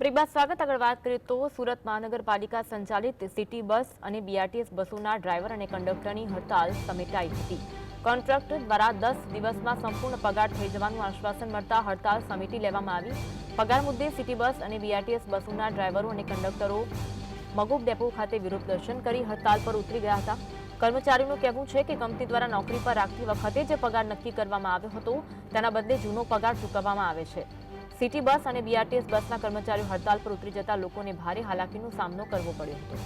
પ્રિબા સ્વાગત. આગળ વાત કરીએ તો સુરત મહાનગરપાલિકા સંચાલિત સિટી બસ અને બીઆરટીએસ બસોના ડ્રાઈવર અને કંડક્ટરની હડતાલ સમેટાઈ હતી. કોન્ટ્રાક્ટ દ્વારા દસ દિવસમાં સંપૂર્ણ પગાર થઈ જવાનું આશ્વાસન મળતા હડતાલ સમેટી લેવામાં આવી. પગાર મુદ્દે સિટી બસ અને બીઆરટીએસ બસોના ડ્રાઈવરો અને કંડક્ટરો મગોબ ડેપો ખાતે વિરોધ દર્શન કરી હડતાલ પર ઉતરી ગયા હતા. કર્મચારીઓનું કહેવું છે કે કંપની દ્વારા નોકરી પર રાખતી વખતે જે પગાર નક્કી કરવામાં આવ્યો હતો, તેના બદલે જૂનો પગાર ચૂકવવામાં આવે છે. સિટી બસ અને બીઆરટીએસ બસના કર્મચારીઓ હડતાલ પર ઉતરી જતા લોકોને ભારે હાલાકીનો સામનો કરવો પડ્યો હતો.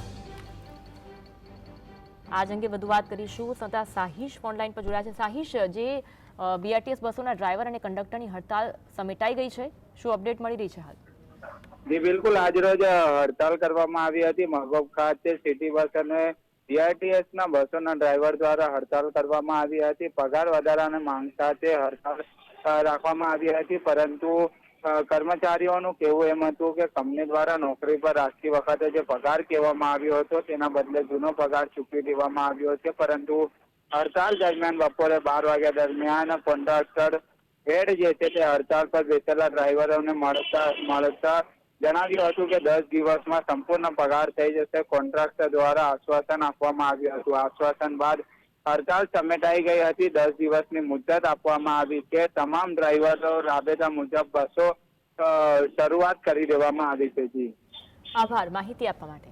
આજ અંગે વધુ વાત કરીશું. સંતા સાહિશ ઓનલાઈન પર જોડાયા છે. સાહિશ, જે બીઆરટીએસ બસોના ડ્રાઈવર અને કંડક્ટરની હડતાલ સમેટાઈ ગઈ છે. શું અપડેટ મળી રહી છે હાલ? જી, બિલકુલ. આજરોજ હડતાલ કરવામાં આવી હતી. મહબૂબ ખાતે સિટી બસ અને બીઆરટીએસ ના બસોના ડ્રાઈવર દ્વારા હડતાલ કરવામાં આવી હતી. પગાર વધારાની માંગ સાથે હડતાલ રાખવામાં આવી હતી. પરંતુ કર્મચારીઓનું કહેવું એમ હતું કે કંપની દ્વારા નોકરી પર રાખતી વખતે જે પગાર કહેવામાં આવ્યો હતો, તેના બદલે જૂનો પગાર ચૂકવી દેવામાં આવ્યો છે. પરંતુ હડતાલ દરમિયાન બપોરે બાર વાગ્યા દરમિયાન કોન્ટ્રાક્ટર હેડ જે છે તે હડતાલ પર બેસેલા ડ્રાઈવરોને મળતા મળતા જણાવ્યું હતું કે દસ દિવસમાં સંપૂર્ણ પગાર થઈ જશે. કોન્ટ્રાક્ટર દ્વારા આશ્વાસન આપવામાં આવ્યું હતું. આશ્વાસન બાદ હડતાલ સમેટાઈ ગઈ હતી. દસ દિવસની મુદત આપવામાં આવી છે. તમામ ડ્રાઈવરો રાબેતા મુજબ બસો શરૂઆત કરી દેવામાં આવી છે જી. આભાર. માહિતી આપવા માટે.